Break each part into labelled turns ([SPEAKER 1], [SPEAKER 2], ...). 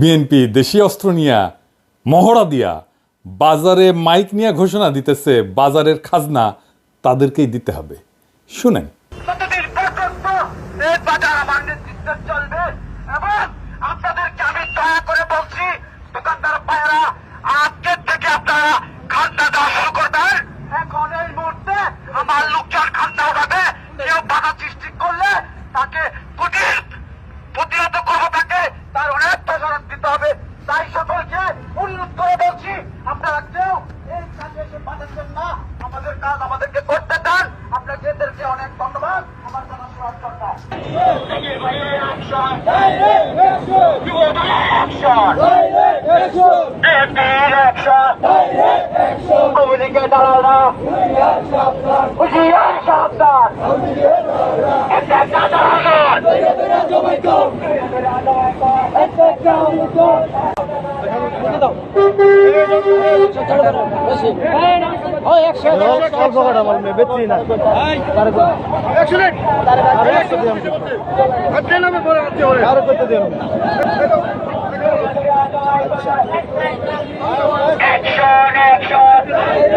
[SPEAKER 1] BNP দেশি অস্ত্র নিয়া মহড়া দিয়া বাজারে মাইক নিয়ে ঘোষণা দিতেছে, বাজারের খাজনা তাদেরকেই দিতে হবে। শুনেন।
[SPEAKER 2] আমার লোকজন খান্না উঠাবে কেউ বাধা সৃষ্টি করলে তাকে প্রতি- প্রতিহত করব তাকে তার অনেক প্রসারণ দিতে হবে তাই সকলকে অনুরোধ করে বলছি আপনারা কেউ এই কাজে এসে বাধাচ্ছেন না আমাদের কাজ আমাদেরকে করতে দেন আপনাকে এদেরকে অনেক ধন্যবাদ আমার জানা শোনার জন্য কমিটিকে দাঁড়ানো হুশিয়ার সাবধান একটা দাঁড়ানো অ্যাকশন অ্যাকশন জাকির ভাই অ্যাকশন যুবদলের অ্যাকশন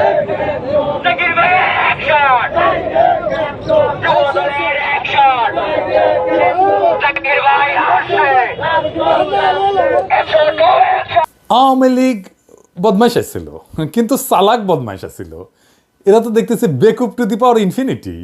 [SPEAKER 1] আওয়ামী লীগ বদমাইশ ছিল কিন্তু চালাক বদমাইশ ছিল এরা তো দেখতেছে বেকুপ টু দি পাওয়ার ইনফিনিটি।